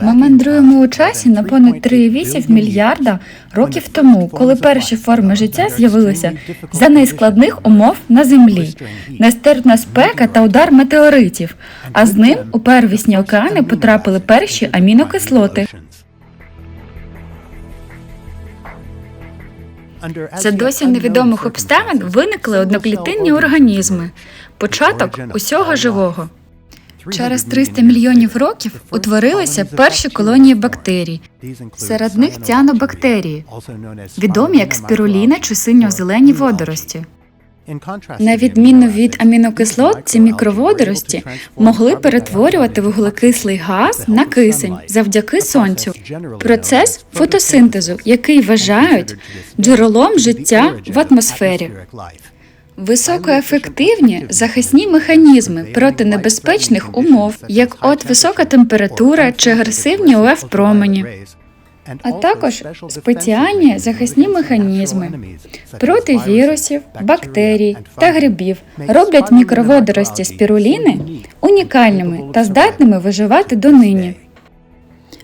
Ми мандруємо у часі на понад 3,8 мільярда років тому, коли перші форми життя з'явилися за найскладних умов на землі, нестерпна спека та удар метеоритів. А з ним у первісні океани потрапили перші амінокислоти. За досі невідомих обставин виникли одноклітинні організми, початок усього живого. Через 300 мільйонів років утворилися перші колонії бактерій. Серед них ціанобактерії, відомі як спіруліна чи синьо-зелені водорості. На відміну від амінокислот, ці мікроводорості могли перетворювати вуглекислий газ на кисень завдяки сонцю. Процес фотосинтезу, який вважають джерелом життя в атмосфері. Високоефективні захисні механізми проти небезпечних умов, як от висока температура чи агресивні УФ промені, а також спеціальні захисні механізми проти вірусів, бактерій та грибів роблять мікроводорості спіруліни унікальними та здатними виживати донині.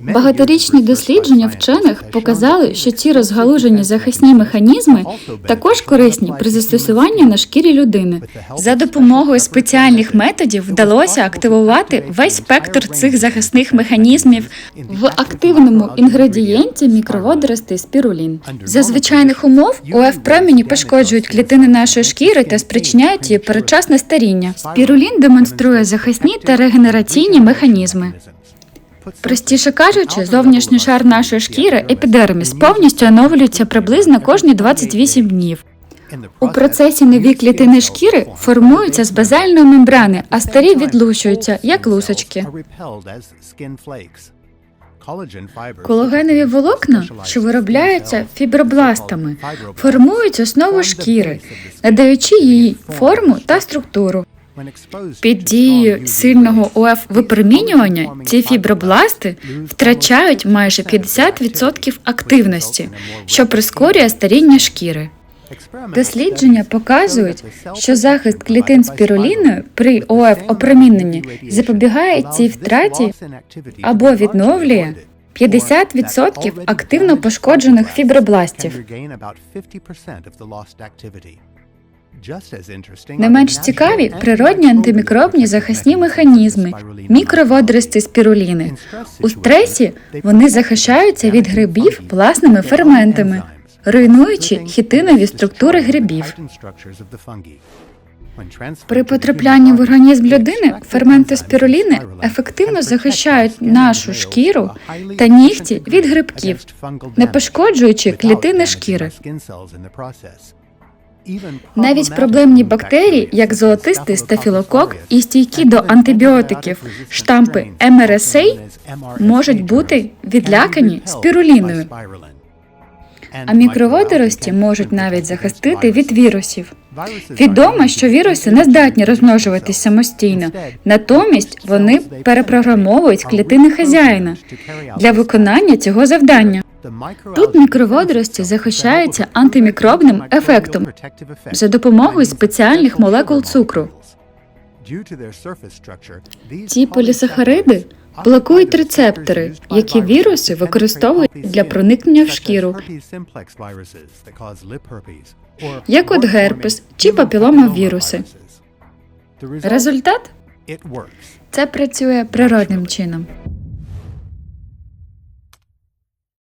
Багаторічні дослідження вчених показали, що ці розгалужені захисні механізми також корисні при застосуванні на шкірі людини. За допомогою спеціальних методів вдалося активувати весь спектр цих захисних механізмів в активному інгредієнті мікроводоростей спірулін. За звичайних умов УФ промені пошкоджують клітини нашої шкіри та спричиняють її передчасне старіння. Спірулін демонструє захисні та регенераційні механізми. Простіше кажучи, зовнішній шар нашої шкіри епідерміс повністю оновлюється приблизно кожні 28 днів. У процесі нові клітини шкіри формуються з базальної мембрани, а старі відлущуються, як лусочки. Колагенові волокна, що виробляються фібробластами, формують основу шкіри, надаючи їй форму та структуру. Під дією сильного УФ випромінювання ці фібробласти втрачають майже 50% активності, що прискорює старіння шкіри. Дослідження показують, що захист клітин спіруліною при ОФ опроміненні запобігає цій втраті або відновлює 50% активно пошкоджених фібробластів. Не менш цікаві природні антимікробні захисні механізми, мікроводорості спіруліни. У стресі вони захищаються від грибів власними ферментами, руйнуючи хітинові структури грибів. При потраплянні в організм людини ферменти спіруліни ефективно захищають нашу шкіру та нігті від грибків, не пошкоджуючи клітини шкіри. Навіть проблемні бактерії, як золотистий стафілокок і стійкі до антибіотиків штампи МРСА, можуть бути відлякані спіруліною. А мікроводорості можуть навіть захистити від вірусів. Відомо, що віруси не здатні розмножуватись самостійно, натомість вони перепрограмовують клітини хазяїна для виконання цього завдання. Тут мікроводорості захищаються антимікробним ефектом за допомогою спеціальних молекул цукру. Ці полісахариди блокують рецептори, які віруси використовують для проникнення в шкіру, як от герпес чи папіломавіруси. Результат це працює природним чином.